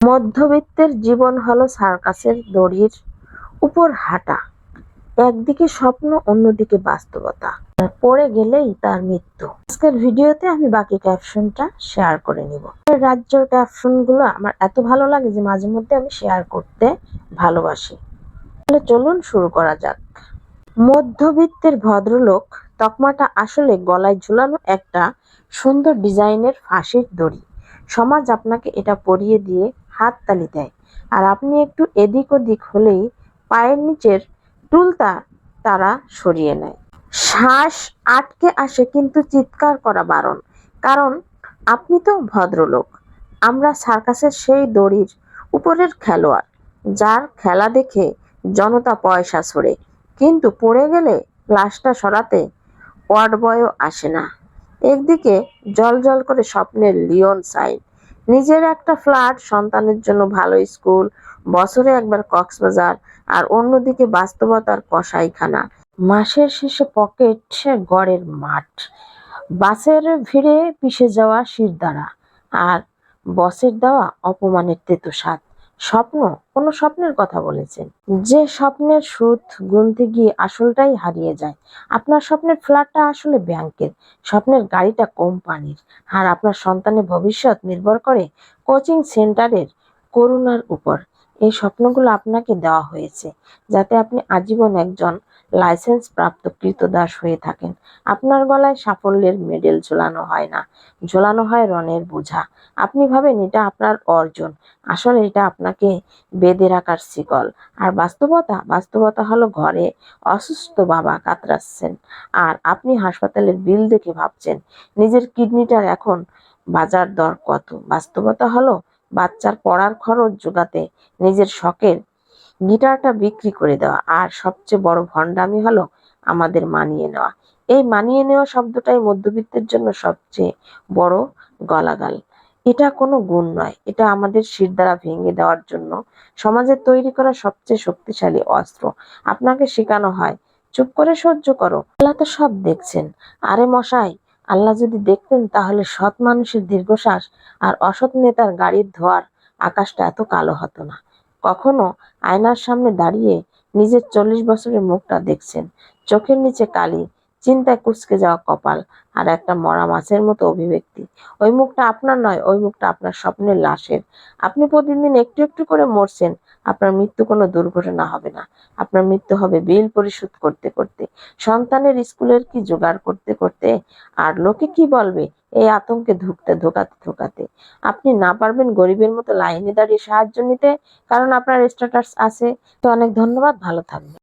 মধ্যবিত্তের জীবন হলো সার্কাসের দড়ির উপর হাঁটা। একদিকে স্বপ্ন, অন্যদিকে বাস্তবতা। পড়ে গেলেই তার মৃত্যু। আজকের ভিডিওতে আমি বাকি ক্যাপশনটা শেয়ার করে নিব। রাজ্যের ক্যাপশনগুলো আমার এত ভালো লাগে যে মাঝে মধ্যে আমি শেয়ার করতে ভালোবাসি। তাহলে চলুন শুরু করা যাক। মধ্যবিত্তের ভদ্রলোক তকমাটা আসলে গলায় ঝুলানো একটা সুন্দর ডিজাইনের ফাঁসির দড়ি। সমাজ আপনাকে এটা পরিয়ে দিয়ে হাততালি দেয়। আর আপনি একটু এদিক ওদিক হলেই পায়ের নিচের টুলতা তারা সরিয়ে নেয়। শ্বাস আটকে আসে কিন্তু চিৎকার করা বারণ। কারণ আপনি তো ভদ্রলোক। আমরা সার্কাসের সেই দড়ির উপরের খেলোয়াড়, যার খেলা দেখে জনতা পয়সা ছড়ে। কিন্তু পড়ে গেলে লাশটা সরাতে ওয়ার্ড বয়ও আসে না। একদিকে জল জল করে স্বপ্নের লিওন সাইড নিজের একটা ফ্ল্যাট, সন্তানের জন্য ভালো স্কুল, বছরে একবার কক্সবাজার, আর অন্যদিকে বাস্তবতার কষাইখানা মাসের শেষে পকেট গড়ের মাঠ। বাসের ভিড়ে পিষে যাওয়া শিরদাঁড়া, আর বসের দেওয়া অপমানের তেতো স্বাদ। স্বপ্ন, কোন স্বপ্নের কথা বলেছেন। যে স্বপ্নের সুদ গুনতে গিয়ে আসলটাই হারিয়ে যায়। আপনার স্বপ্নের ফ্ল্যাটটা আসলে ব্যাংকের, স্বপ্নের গাড়িটা কোম্পানির। আর আপনার সন্তানের ভবিষ্যৎ নির্ভর করে কোচিং সেন্টারের করুণার উপর। এই স্বপ্নগুলো আপনাকে দেওয়া হয়েছে যাতে আপনি আজীবন একজন লাইসেন্স প্রাপ্ত কৃতদাস হয়ে থাকেন। আপনার গলায় সাফল্যের মেডেল ঝোলানো হয় না, ঝোলানো হয় রনের বোঝা। আপনি ভাবেন এটা আপনার অর্জন, আসলে এটা আপনাকে বেঁধে রাখার শিকল। আর বাস্তবতা বাস্তবতা হলো ঘরে অসুস্থ বাবা কাতরাচ্ছেন, আর আপনি হাসপাতালের বিল দেখে ভাবছেন, নিজের কিডনিটার এখন বাজার দর কত? বাস্তবতা হলো বাচ্চার পড়ার খরচ জোগাতে নিজের শখের গিটারটা বিক্রি করে দেওয়া। আর সবচেয়ে বড় ভণ্ডামি হলো আমাদের মানিয়ে নেওয়া। এই মানিয়ে নেওয়া শব্দটাই মধ্যবিত্তের জন্য সবচেয়ে বড় গলাগাল। এটা কোনো গুণ নয়। এটা আমাদের শির দ্বারা ভেঙে দেওয়ার জন্য সমাজের তৈরি করা সবচেয়ে শক্তিশালী অস্ত্র। আপনাকে শেখানো হয়, চুপ করে সহ্য করো। আল্লাহ তো সব দেখছেন। আরে মশাই আল্লাহ যদি দেখতেন তাহলে সৎ মানুষের দীর্ঘশ্বাস আর অসৎ নেতার গাড়ির ধোয়ার আকাশটা এত কালো হতো না। কখনো আয়নার সামনে দাঁড়িয়ে নিজের চল্লিশ বছরের মুখটা দেখছেন। চোখের নিচে কালি চিন্তায় কুচকে যাওয়া কপাল আর একটা মরা মাছের মতো অভিব্যক্তি। ওই মুখটা আপনার নয়, ওই মুখটা আপনার স্বপ্নের লাশের। আপনি প্রতিদিন একটু একটু করে মরছেন, আপনার মৃত্যু কোনো দুর্ঘটনা হবে না। আপনার মৃত্যু হবে বিল পরিশোধ করতে করতে। সন্তানের স্কুলের কি জোগাড় করতে করতে? আর লোকে কি বলবে এই আতঙ্কে ধুকতে, ধোকাতে ধোকাতে? আপনি না পারবেন গরিবের মতো লাইনে দাঁড়িয়ে সাহায্য নিতে, কারণ আপনার স্ট্যাটাস আছে। তো অনেক ধন্যবাদ, ভালো থাকবেন।